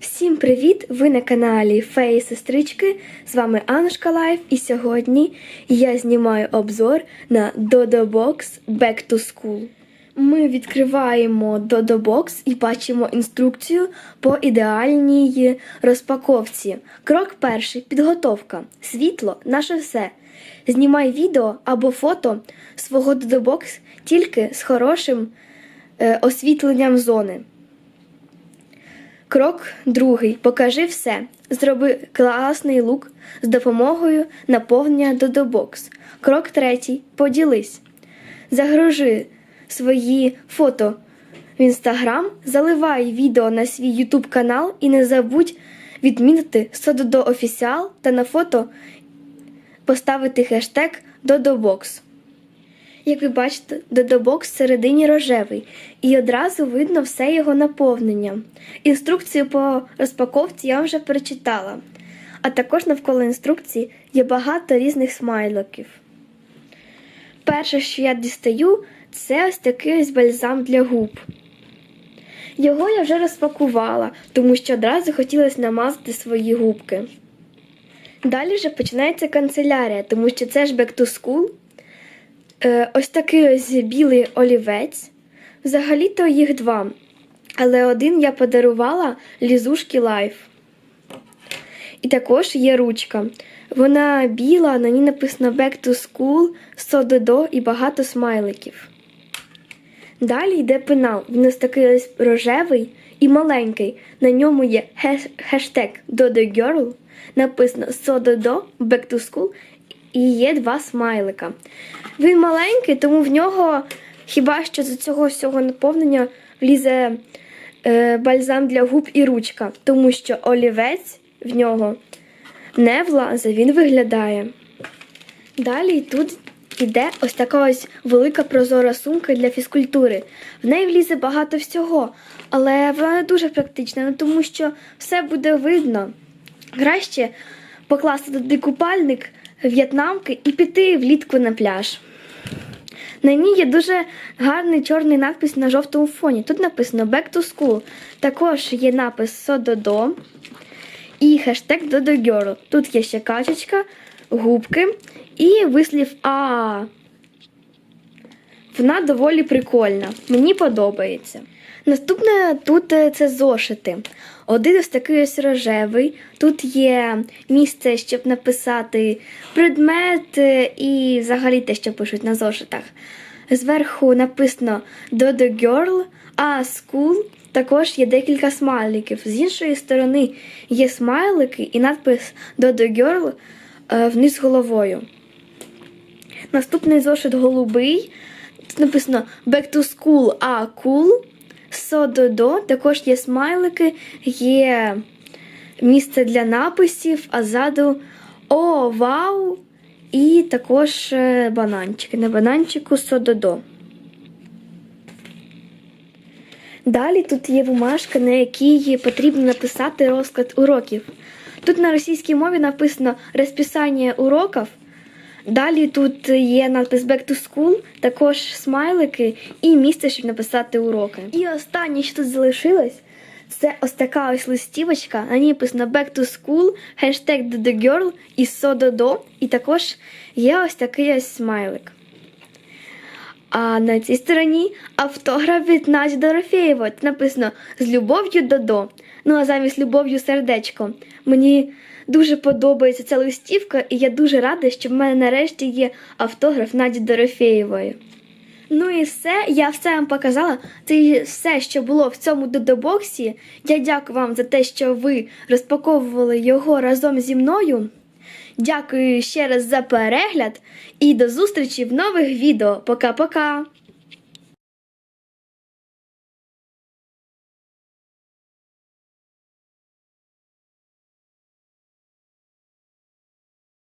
Всім привіт! Ви на каналі Феї Сестрички. З вами Анушка Лайф, і сьогодні я знімаю обзор на Dodo Box Back to School. Ми відкриваємо Dodo Box і бачимо інструкцію по ідеальній розпаковці. Крок перший підготовка. Світло наше все. Знімай відео або фото свого Dodo Box тільки з хорошим е, освітленням зони. Крок другий. Покажи все. Зроби класний лук з допомогою наповнення Dodobоx. Крок третій. Поділись. Загружи свої фото в інстаграм, заливай відео на свій ютуб канал і не забудь відмінити Сододо Офіціал та на фото поставити хештег Dodobоx. Як ви бачите, додобок всередині рожевий, і одразу видно все його наповнення. Інструкцію по розпаковці я вже перечитала, а також навколо інструкції є багато різних смайликів. Перше, що я дістаю, це ось такий ось бальзам для губ. Його я вже розпакувала, тому що одразу хотілося намазати свої губки. Далі вже починається канцелярія, тому що це ж back to school. Е, ось такий ось білий олівець. Взагалі-то їх два. Але один я подарувала лізушки Life. І також є ручка. Вона біла, на ній написано Back to School, Сододо і багато смайликів. Далі йде пенал. Він ось такий ось рожевий і маленький. На ньому є хеш- хештег DodoGirl, написано Сододо, Back to School і є два смайлика. Він маленький, тому в нього хіба що з цього всього наповнення влізе е, бальзам для губ і ручка, тому що олівець в нього не влазе, він виглядає. Далі тут іде ось така ось велика прозора сумка для фізкультури. В неї влізе багато всього, але вона не дуже практична, ну, тому що все буде видно. Краще покласти туди купальник, в'єтнамки і піти влітку на пляж. На ній є дуже гарний чорний надпис на жовтому фоні. Тут написано Back to School. Також є напис Сододо і хештег DodoGirl. Тут є ще качечка, губки і вислів А. Вона доволі прикольна. Мені подобається. Наступне тут е, це зошити. Один ось такий ось рожевий. Тут є місце, щоб написати предмет е, і взагалі те, що пишуть на зошитах. Зверху написано Dodo Girl, а School також є декілька смайликів. З іншої сторони є смайлики і надпис Dodo Girl е, вниз головою. Наступний зошит голубий. Тут написано Back to School, а cool. Сододо. Також є смайлики, є місце для написів, а ззаду О, вау! І також е, бананчики. На бананчику Сододо. Далі тут є бумажка, на якій потрібно написати розклад уроків. Тут на російській мові написано розписання уроків. Далі тут є надпис Back to School, також смайлики і місце, щоб написати уроки. І останнє, що тут залишилось, це ось така ось листівочка. На ній написано Back to School, хештег girl» і Сододо. І також є ось такий ось смайлик. А на цій стороні автограф від Наді Дорофєєва. Тут написано з любов'ю Додо. Ну а замість любов'ю сердечко. Мені дуже подобається ця листівка, і я дуже рада, що в мене нарешті є автограф Наді Дорофєєвої. Ну і все, я все вам показала. Це все, що було в цьому додобоксі. Я дякую вам за те, що ви розпаковували його разом зі мною. Дякую ще раз за перегляд і до зустрічі в нових відео. Пока-пока!